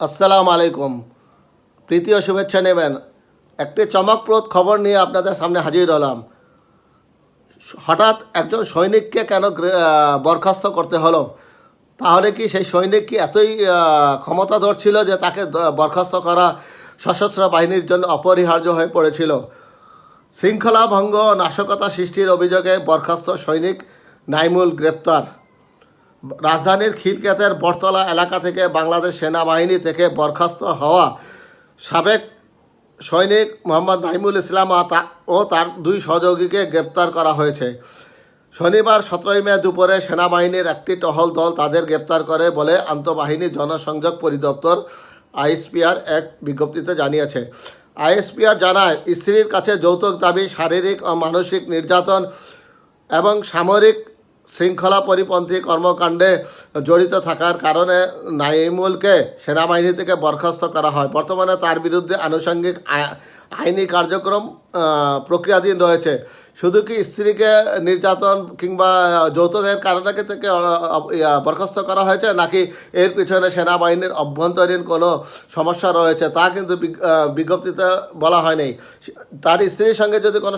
আসসালামু আলাইকুম। প্রীতি ও শুভেচ্ছা নেবেন। একটি চমকপ্রদ খবর নিয়ে আপনাদের সামনে হাজির হলাম। হঠাৎ একজন সৈনিককে কেন বরখাস্ত করতে হলো? তাহলে কি সেই সৈনিক কি এতই আহ, ক্ষমতাধর ছিল যে তাকে বরখাস্ত করা সশস্ত্র বাহিনীর জন্য অপরিহার্য হয়ে পড়েছিল? শৃঙ্খলা ভঙ্গ নাশকতা সৃষ্টির অভিযোগে বরখাস্ত সৈনিক নাইমুল গ্রেপ্তার। রাজধানীর খিলক্ষেতের বটতলা এলাকা থেকে বাংলাদেশ সেনাবাহিনী থেকে বরখাস্ত হওয়া সাবেক সৈনিক মোহাম্মদ নাইমুল ইসলাম ও তার দুই সহযোগীকে গ্রেপ্তার করা হয়েছে। শনিবার সতেরোই মে দুপুরে সেনাবাহিনীর একটি টহল দল তাদের গ্রেপ্তার করে বলে আন্তঃবাহিনী জনসংযোগ পরিদপ্তর আইএসপিআর এক বিজ্ঞপ্তিতে জানিয়েছে। আইএসপিআর জানায়, স্ত্রীর কাছে যৌতুক দাবি, শারীরিক ও মানসিক নির্যাতন এবং সামরিক শৃঙ্খলা পরিপন্থী কর্মকাণ্ডে জড়িত থাকার কারণে নাইমুলকে সেনাবাহিনী থেকে বরখাস্ত করা হয়। বর্তমানে তার বিরুদ্ধে আনুষঙ্গিক আইনি কার্যক্রম প্রক্রিয়াধীন রয়েছে। শুধু কি স্ত্রীকে নির্যাতন কিংবা যৌতুকের কারণে থেকে বরখাস্ত করা হয়েছে, নাকি এর পিছনে সেনাবাহিনীর অভ্যন্তরীণ কোনো সমস্যা রয়েছে তা কিন্তু বিজ্ঞপ্তিতে বলা হয়নি। তার স্ত্রীর সঙ্গে যদি কোনো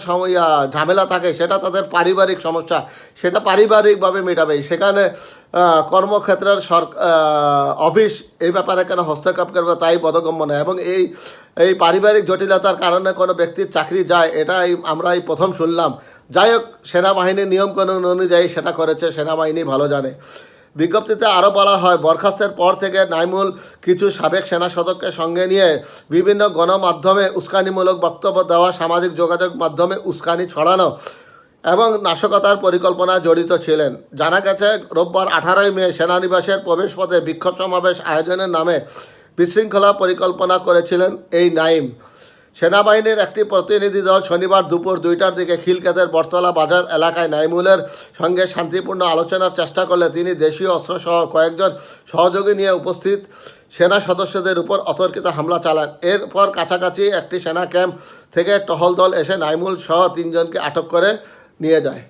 ঝামেলা থাকে, সেটা তাদের পারিবারিক সমস্যা, সেটা পারিবারিকভাবে মেটাবে। সেখানে কর্মক্ষেত্রের অফিস এই ব্যাপারে কেন হস্তক্ষেপ করবে তাই বোধগম্য নয়। এবং এই এই পারিবারিক জটিলতার কারণে কোনো ব্যক্তির চাকরি যায়, এটাই আমরা এই প্রথম শুনলাম। যাই হোক, সেনাবাহিনীর নিয়মকানুন অনুযায়ী সেটা করেছে, সেনাবাহিনী ভালো জানে। বিজ্ঞপ্তিতে আরও বলা হয়, বরখাস্তের পর থেকে নাইমুল কিছু সাবেক সেনা সদস্যকে সঙ্গে নিয়ে বিভিন্ন গণমাধ্যমে উস্কানিমূলক বক্তব্য দেওয়া, সামাজিক যোগাযোগ মাধ্যমে উস্কানি ছড়ানো এবং নাশকতার পরিকল্পনা জড়িত ছিলেন। জানা গেছে, রোববার আঠারোই মে সেনানিবাসের প্রবেশপথে বিক্ষোভ সমাবেশ আয়োজনের নামে বিশৃঙ্খলা পরিকল্পনা করেছিলেন এই নাইম। সেনাবাহিনীর একটি প্রতিনিধি দল শনিবার দুপুর দুইটার দিকে খিলক্ষেতের বটতলা বাজার এলাকায় নাইমুলের সঙ্গে শান্তিপূর্ণ আলোচনার চেষ্টা করলে তিনি দেশীয় অস্ত্রসহ কয়েকজন সহযোগী নিয়ে উপস্থিত সেনা সদস্যদের উপর অতর্কিত হামলা চালান। এরপর কাছাকাছি একটি সেনা ক্যাম্প থেকে টহল দল এসে নাইমুল সহ তিনজনকে আটক করে নিয়ে যায়